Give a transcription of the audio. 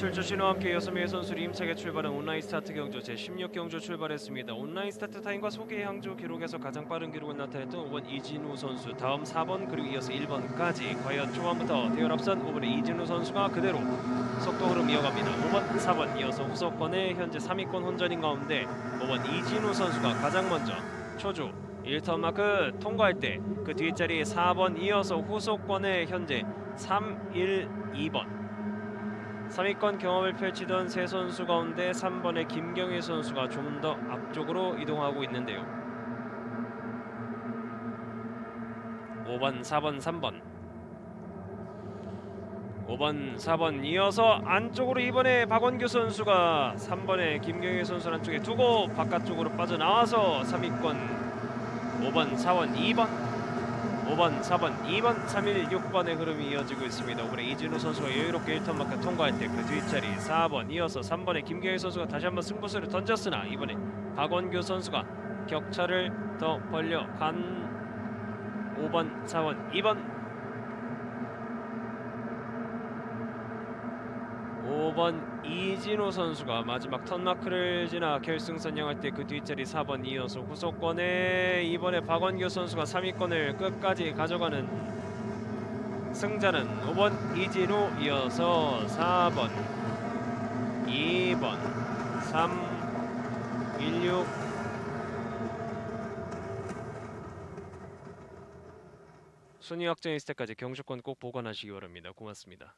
출조 신호와 함께 여섯 명의 선수들이 힘차게 출발한 온라인 스타트 경주 제 16 경주 출발했습니다. 온라인 스타트 타임과 소개 향주 기록에서 가장 빠른 기록을 나타냈던 5번 이진우 선수, 다음 4번 그리고 이어서 1번까지 과연 초반부터 대열 앞선 5번의 이진우 선수가 그대로 속도 흐름 이어갑니다. 5번, 4번 이어서 후속권에 현재 3위권 혼전인 가운데 5번 이진우 선수가 가장 먼저 초조 1턴 마크 통과할 때 그 뒷자리 4번 이어서 후속권에 현재 3, 1, 2번 3위권 경험을 펼치던 세 선수 가운데 3번의 김경희 선수가 좀 더 앞쪽으로 이동하고 있는데요. 5번, 4번, 3번 5번, 4번 이어서 안쪽으로 이번에 박원규 선수가 3번의 김경희 선수 안쪽에 두고 바깥쪽으로 빠져나와서 3위권 5번, 4번, 2번 5번, 4번, 2번, 3일, 6번의 흐름이 이어지고 있습니다. 오늘 이진우 선수가 여유롭게 1턴 마크 통과할 때 그 뒷자리 4번 이어서 3번의 김경희 선수가 다시 한번 승부수를 던졌으나 이번에 박원규 선수가 격차를 더 벌려 간 5번, 4번, 2번 5번 이진호 선수가 마지막 턴마크를 지나 결승선 향할 때 그 뒷자리 4번 이어서 후속권에 이번에 박원규 선수가 3위권을 끝까지 가져가는 승자는 5번 이진호 이어서 4번 2번 3 16 순위 확정했을 때까지 경주권 꼭 보관하시기 바랍니다. 고맙습니다.